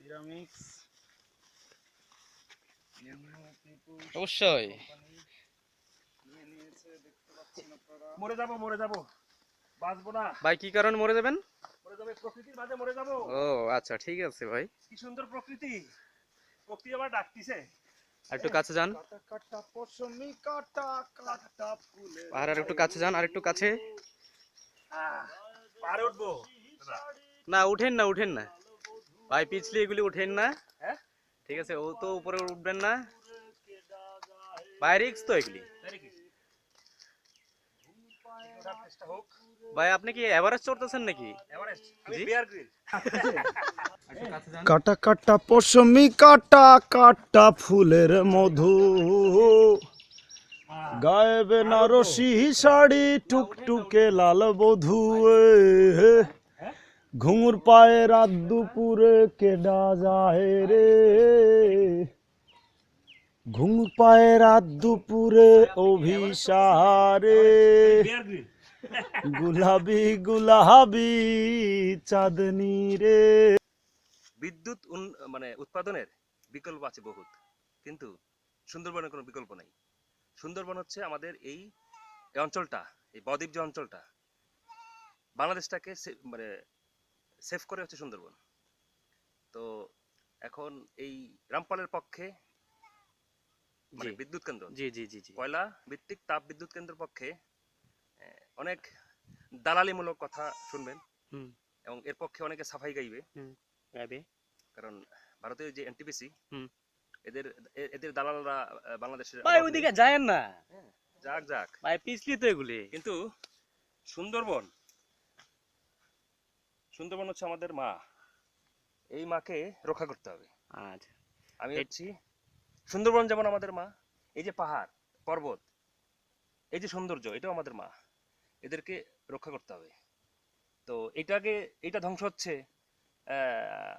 Ceramics অবশ্যই। মরে যাব মরে যাব। বাঁচবো না। ভাই কি কারণে মরে যাবেন? মরে যাবে প্রকৃতির মাঝে মরে যাব। ও আচ্ছা ঠিক আছে ভাই। কি সুন্দর প্রকৃতি। প্রকৃতি আবার ডাকতিছে। আর একটু কাছে যান। আর একটু কাছে যান আর একটু কাছে। না উঠেন না উঠেন না। ভাই পিছলি এগুলি উঠেন না হ্যাঁ? ঠিক আছে ও তো উপরে উঠবেন না। ভাই রিক্স তো এগুলি। ভাই আপনি কি এভারেস্ট চড়তেছেন নাকি? কাটা কাটা পশমি কাটা কাটা ফুলের মধু। গায়ে বেনারসি শাড়ি টুকটুকে লাল বধু। ঘুঙুর পায়ে রাত দুপুরে কেডা যায় রে। ঘুঙুর পায়ে রাত দুপুরে অভিসারে। গুলাবি গুলাবি চাঁদনি রে। বিদ্যুৎ মানে উৎপাদনের বিকল্প আছে বহুত, কিন্তু সুন্দরবনের কোনো বিকল্প নাই। সুন্দরবন হচ্ছে আমাদের এই অঞ্চলটা, এই বদ্বীপ যে অঞ্চলটা, বাংলাদেশটাকে মানে সেভ করে হচ্ছে সুন্দরবন। তো এখন এই রামপালের পক্ষে মানে বিদ্যুৎ কেন্দ্র। জি জি জি জি। কয়লা ভিত্তিক তাপ বিদ্যুৎ কেন্দ্রের পক্ষে অনেক দালালিমূলক কথা শুনবেন হুম। এবং এর পক্ষে অনেকে সাফাই গাইবে। গাইবে। কারণ ভারতীয় যে এনটিপিসি হুম। এদের এদের দালালরা বাংলাদেশের ভাই ওইদিকে যায়েন না। যাক যাক। ভাই পিছলি তো এগুলি। কিন্তু সুন্দরবন সুন্দরবন হচ্ছে আমাদের মা। এই মাকে রক্ষা করতে হবে। আচ্ছা। আমি হচ্ছি সুন্দরবন যেমন আমাদের মা এই যে পাহাড় পর্বত এই যে সৌন্দর্য এটাও আমাদের মা। এদেরকে রক্ষা করতে হবে। তো এটাকে এটা ধ্বংস হচ্ছে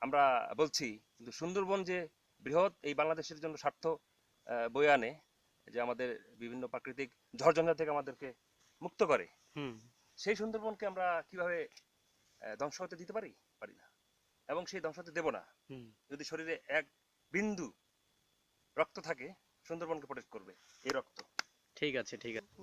আমরা বলছি কিন্তু সুন্দরবন যে বৃহৎ এই বাংলাদেশের জন্য স্বার্থ বয়ে আনে যে আমাদের বিভিন্ন প্রাকৃতিক ঝড়ঝঞ্ঝা থেকে আমাদেরকে মুক্ত করে। হুম। সেই সুন্দরবনকে আমরা কীভাবে ধ্বংস হতে দিতে পারি? পারি না। এবং সেই ধ্বংস হতে দেব না। যদি শরীরে এক বিন্দু রক্ত থাকে সুন্দরবনকে প্রোটেক্ট করবে এই রক্ত। ঠিক আছে ঠিক আছে।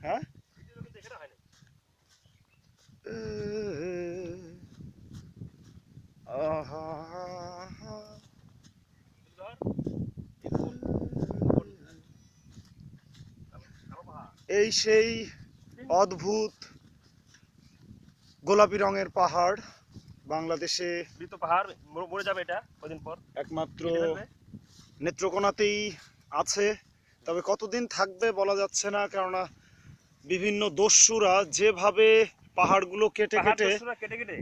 হ্যাঁ? এই সেই অদ্ভুত গোলাপি রঙের পাহাড় বাংলাদেশে মৃত পাহাড় মরে- যাবে এটা কদিন পর? একমাত্র নেত্রকোনাতেই আছে। তবে কতদিন থাকবে বলা যাচ্ছে না কেননা বিভিন্ন দস্যুরা যেভাবে পাহাড়গুলো কেটে কেটে কেটে কেটে?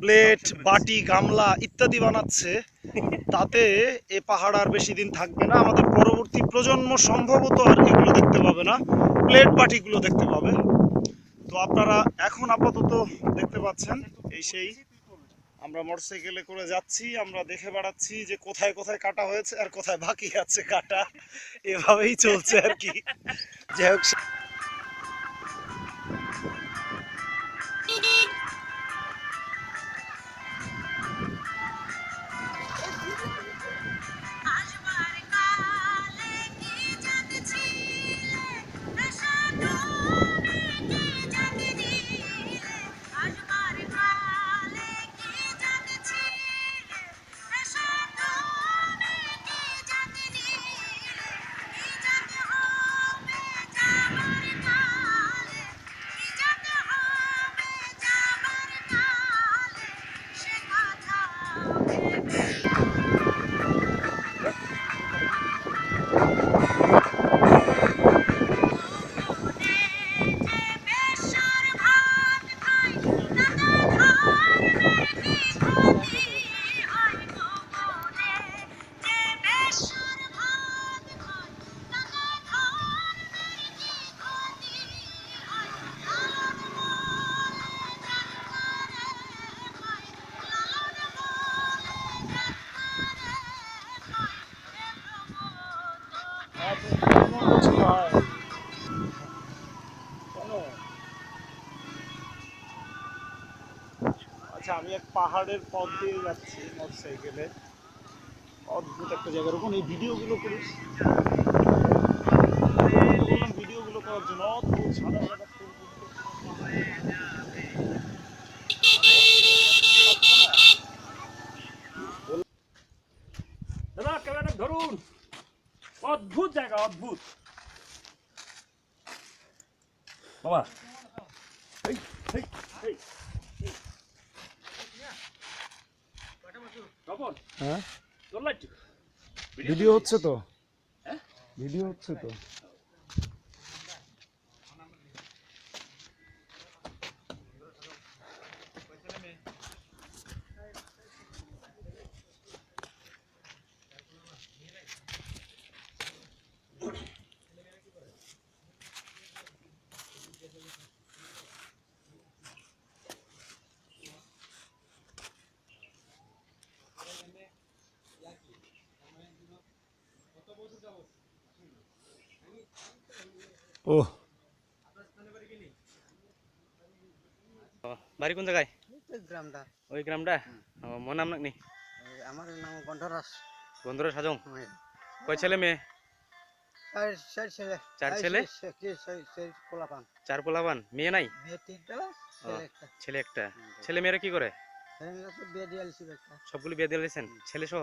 প্লেট বাটি গামলা ইত্যাদি বানাচ্ছে তাতে এ পাহাড় আর বেশি দিন থাকবে না। আমাদের পরবর্তী প্রজন্ম সম্ভবত আর এগুলো দেখতে পাবে না প্লেট বাটিগুলো দেখতে পাবে। তো আপনারা এখন আপাতত দেখতে পাচ্ছেন এই সেই। আমরা মোটরসাইকেলে করে যাচ্ছি, আমরা দেখে বেড়াচ্ছি যে কোথায় কোথায় কাটা হয়েছে আর কোথায় বাকি আছে কাটা। এভাবেই চলছে আর কি। যাই হোক আমি এক পাহাড়ের পথ দিয়ে যাচ্ছি মোটরসাইকেলে। অদ্ভুত একটা জায়গা। ওখানে এই ভিডিওগুলো করিস ভিডিওগুলো করার জন্য অদ্ভুত সাদা সাদা ফুলগুলো। দাদা ধরুন। অদ্ভুত জায়গা অদ্ভুত। বাবা। এই, এই, এই, এই। তপন, হ্যাঁ? তোর ভিডিও হচ্ছে তো? হ্যাঁ? ভিডিও হচ্ছে তো? ও বাড়ি কোন জায়গায়? গ্রামটা। ওই গ্রামটা? নাম নাকি? আমার নাম গন্ধরাস বন্ধুরা সাজং কয় ছেলে মেয়ে? চার চার ছেলে। চার ছেলে? পোলাপান। চার পোলাবান মেয়ে নাই? ছেলে একটা। ছেলে মেয়েরা কি করে? সবগুলো বিয়ে দিয়ে দিয়েছেন ছেলে সহ?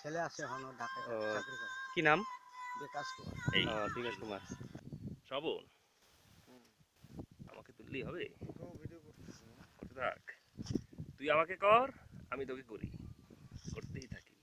ছেলে আছে কি নাম? বিকাশ কুমার। এই বিকাশ কুমার। শ্রাবণ। আমাকে তুললেই হবে। তুই আমাকে কর আমি তোকে করি। করতেই থাকি।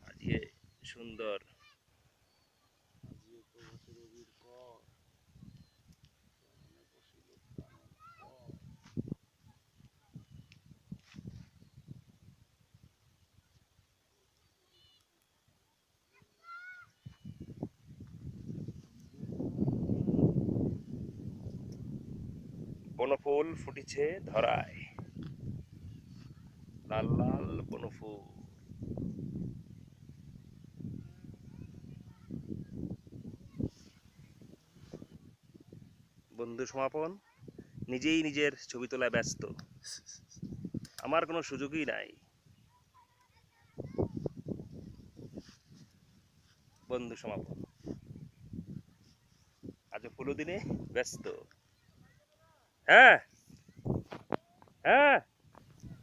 আজকে সুন্দর বনফুল ফুটিছে ধরায়। লাল লাল বনফুল। বন্ধু সমাপন। নিজেই নিজের ছবি তোলায় ব্যস্ত। আমার কোনো সুযোগই নাই। বন্ধু সমাপন। আজ ফুলো দিনে ব্যস্ত। হ্যাঁ। হ্যাঁ।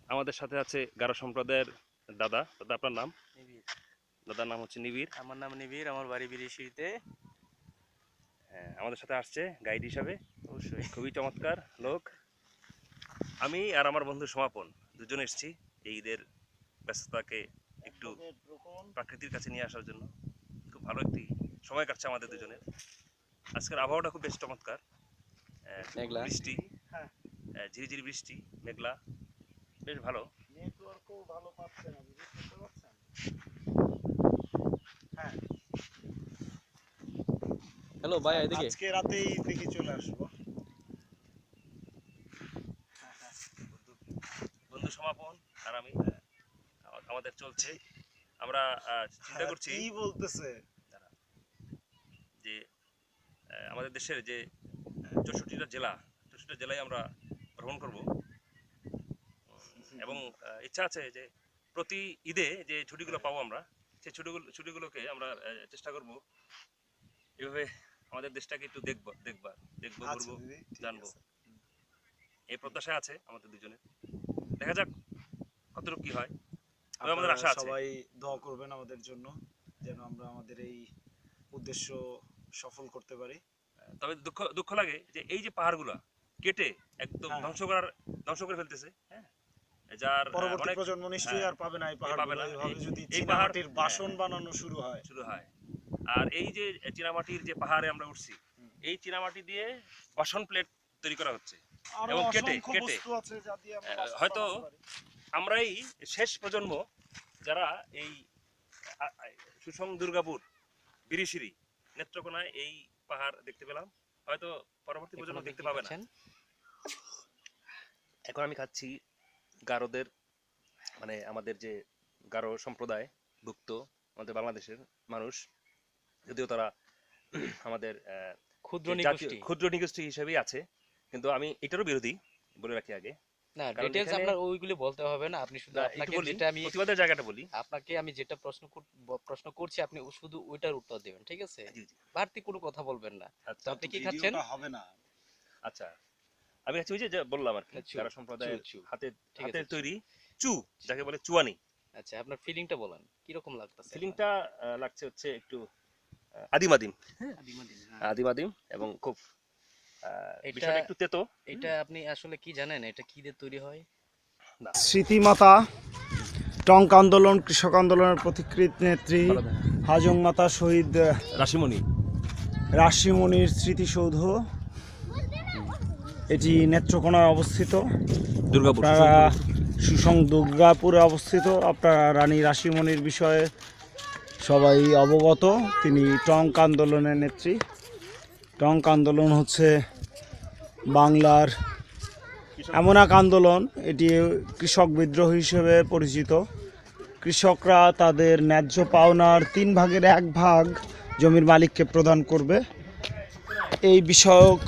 আমাদের সাথে আছে গারো সম্প্রদায়ের দাদা। দাদা আপনার নাম? দাদার নাম হচ্ছে নিবিড়। আমার নাম নিবিড় আমার বাড়ি বিরিশিতে হ্যাঁ আমাদের সাথে আসছে গাইড হিসাবে। অবশ্যই। খুবই চমৎকার লোক। আমি আর আমার বন্ধু সমাপন দুজন এসেছি এই ঈদের ব্যস্ততাকে একটু প্রাকৃতির কাছে নিয়ে আসার জন্য। খুব ভালো একটি সময় কাটছে আমাদের দুজনের। আজকের আবহাওয়াটা খুব বেশ চমৎকার। বৃষ্টি। ঝিরিঝিরি বৃষ্টি মেঘলা বেশ ভালো। নেটওয়ার্কও ভালো পাচ্ছে না বুঝতে পারছেন? হ্যাঁ। হ্যালো ভাই এদিকে। আজকে রাতেই দেখি চলে আসব। বন্ধু সমাপন আর আমি আমাদের চলছে। আমরা চিন্তা করছি কি বলতেছে? যে আহ, আমাদের দেশের যে চৌষট্টিটা জেলা চৌষট্টিটা জেলায় আমরা ভ্রমণ করব। এবং ইচ্ছা আছে যে প্রতি ঈদে যে ছুটিগুলো পাবো আমরা সেই ছুটিগুলো ছুটিগুলোকে আমরা চেষ্টা করব। এভাবে আমাদের দেশটাকে একটু দেখব দেখবার দেখব আচ্ছা ঘুরবো জানব। এই প্রত্যাশা আছে আমাদের দুজনের। দেখা যাক কতটুকু কি হয়। আমাদের আশা আছে। সবাই দোয়া করবেন আমাদের জন্য যেন আমরা আমাদের এই উদ্দেশ্য সফল করতে পারি। তবে দুঃখ দুঃখ লাগে যে এই যে পাহাড়গুলো কেটে একদম হ্যাঁ। ধ্বংস করার ধ্বংস করে ফেলতেছে হ্যাঁ যার পরবর্তী প্রজন্ম নিশ্চয়ই হ্যাঁ, আর পাবে না এই পাবে না। যদি এই পাহাড়- বাসন। বানানো শুরু হয় শুরু হয় আর এই যে চীনামাটির যে পাহাড়ে আমরা উঠছি এই চীনামাটি দিয়ে বাসন প্লেট তৈরি করা হচ্ছে এবং কেটে- কেটে। হয়তো আমরাই শেষ প্রজন্ম যারা এই সুষম দুর্গাপুর বিরিশিরি নেত্রকোনায় এই পাহাড় দেখতে পেলাম হয়তো পরবর্তী প্রজন্ম দেখতে পাবে না। এখন আমি খাচ্ছি গারোদের মানে আমাদের যে গারো সম্প্রদায় ভুক্ত আমাদের বাংলাদেশের মানুষ যদিও তারা আমাদের আহ, ক্ষুদ্র নিগোষ্ঠী। ক্ষুদ্র নিগোষ্ঠী হিসেবেই আছে। কিন্তু আমি এটারও বিরোধী বলে রাখি আগে। না এখানে- আপনার ওইগুলি বলতে হবে না। আপনি শুধু আপনাকে যেটা আমি প্রতিবাদের জায়গাটা বলি। আপনাকে আমি যেটা প্রশ্ন প্রশ্ন করছি আপনি শুধু ওইটার উত্তর দেবেন ঠিক আছে। বাড়তি কোনো কথা বলবেন না। আচ্ছা তো আপনি কি খাচ্ছেন? হবে না। আচ্ছা আমি ওই যে বললাম আর কি যারা সম্প্রদায়ের। হাতে চু। তৈরি চু যাকে বলে চুয়ানি। আচ্ছা আপনার ফিলিংটা বলেন কীরকম লাগতেছে ফিলিংটা লাগছে হচ্ছে একটু আদিম আদিম। আদিম আদিম এবং খুব বিষয়টা একটু তেতো। এটা আপনি আসলে কি জানেন? এটা কি দিয়ে তৈরি হয়? স্মৃতিমাতা টঙ্ক আন্দোলন কৃষক আন্দোলনের প্রতিকৃত নেত্রী হাজং মাতা শহীদ রাশিমণি। রাশিমণির স্মৃতিসৌধ। এটি নেত্রকোনায় অবস্থিত। দুর্গাপুর। সুসং দুর্গাপুরে অবস্থিত। আপনারা রানী রাশিমণির বিষয়ে সবাই অবগত। তিনি টঙ্ক আন্দোলনের নেত্রী। টঙ্ক আন্দোলন হচ্ছে বাংলার এমন এক আন্দোলন এটি কৃষক বিদ্রোহ হিসেবে পরিচিত। কৃষকরা তাদের ন্যায্য পাওনার তিন ভাগের এক ভাগ জমির মালিককে প্রদান করবে। এই বিষয়ক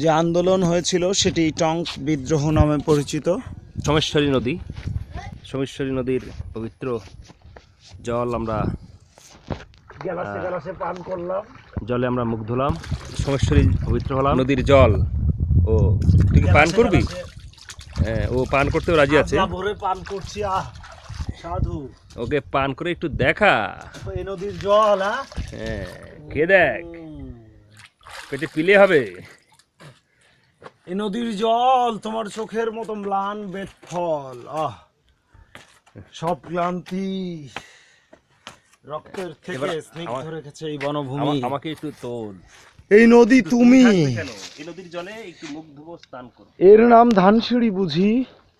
যে আন্দোলন হয়েছিল সেটি টঙ্ক বিদ্রোহ নামে পরিচিত। সোমেশ্বরী নদী। সোমেশ্বরী নদীর পবিত্র জল আমরা গ্যালাসে গ্যালাসে পান করলাম। জলে আমরা মুখ ধুলাম সোমেশ্বরী পবিত্র হলাম। নদীর জল। ও তুই কি পান করবি? হ্যাঁ ও পান করতেও রাজি আছে। ভরে পান করছি আহ সাধু। ওকে পান করে একটু দেখা। তো এই নদীর জল হ্যাঁ হ্যাঁ কে দেখ। পেটে পিলে হবে। এই নদীর জল তোমার চোখের মতো ম্লান বেদ ফল আহ। সব ক্লান্তি। রক্তের থেকে স্নিগ্ধ রেখেছে এই বনভূমি। আমাকে একটু তোল। এই নদী তুমি। এই নদীর জলে একটু মুখ ধুবো স্নান করো। এর নাম ধানসিঁড়ি বুঝি।